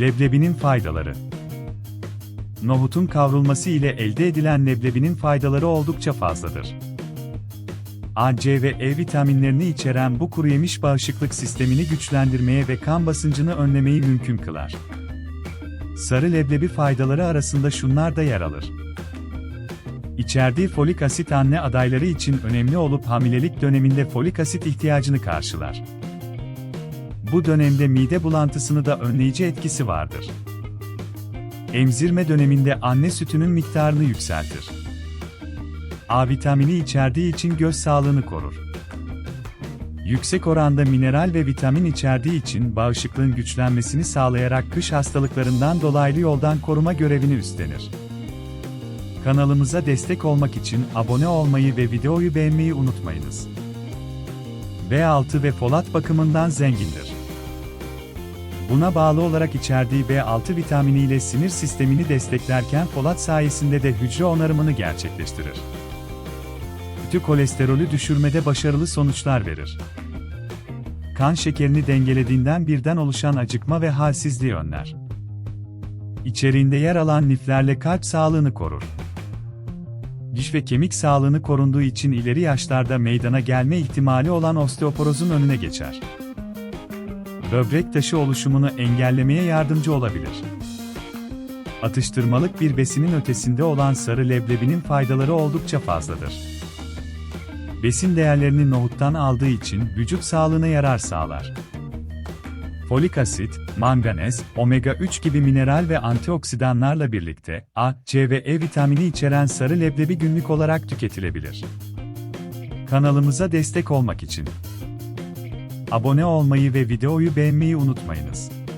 Leblebinin faydaları Nohutun kavrulması ile elde edilen leblebinin faydaları oldukça fazladır. A, C ve E vitaminlerini içeren bu kuru yemiş bağışıklık sistemini güçlendirmeye ve kan basıncını önlemeyi mümkün kılar. Sarı leblebi faydaları arasında şunlar da yer alır. İçerdiği folik asit anne adayları için önemli olup hamilelik döneminde folik asit ihtiyacını karşılar. Bu dönemde mide bulantısını da önleyici etkisi vardır. Emzirme döneminde anne sütünün miktarını yükseltir. A vitamini içerdiği için göz sağlığını korur. Yüksek oranda mineral ve vitamin içerdiği için bağışıklığın güçlenmesini sağlayarak kış hastalıklarından dolaylı yoldan koruma görevini üstlenir. Kanalımıza destek olmak için abone olmayı ve videoyu beğenmeyi unutmayınız. B6 ve folat bakımından zengindir. Buna bağlı olarak içerdiği B6 vitaminiyle sinir sistemini desteklerken folat sayesinde de hücre onarımını gerçekleştirir. Kötü kolesterolü düşürmede başarılı sonuçlar verir. Kan şekerini dengelediğinden birden oluşan acıkma ve halsizliği önler. İçeriğinde yer alan liflerle kalp sağlığını korur. Diş ve kemik sağlığını korunduğu için ileri yaşlarda meydana gelme ihtimali olan osteoporozun önüne geçer. Böbrek taşı oluşumunu engellemeye yardımcı olabilir. Atıştırmalık bir besinin ötesinde olan sarı leblebinin faydaları oldukça fazladır. Besin değerlerini nohuttan aldığı için vücut sağlığına yarar sağlar. Folik asit, manganez, omega 3 gibi mineral ve antioksidanlarla birlikte A, C ve E vitamini içeren sarı leblebi günlük olarak tüketilebilir. Kanalımıza destek olmak için abone olmayı ve videoyu beğenmeyi unutmayınız.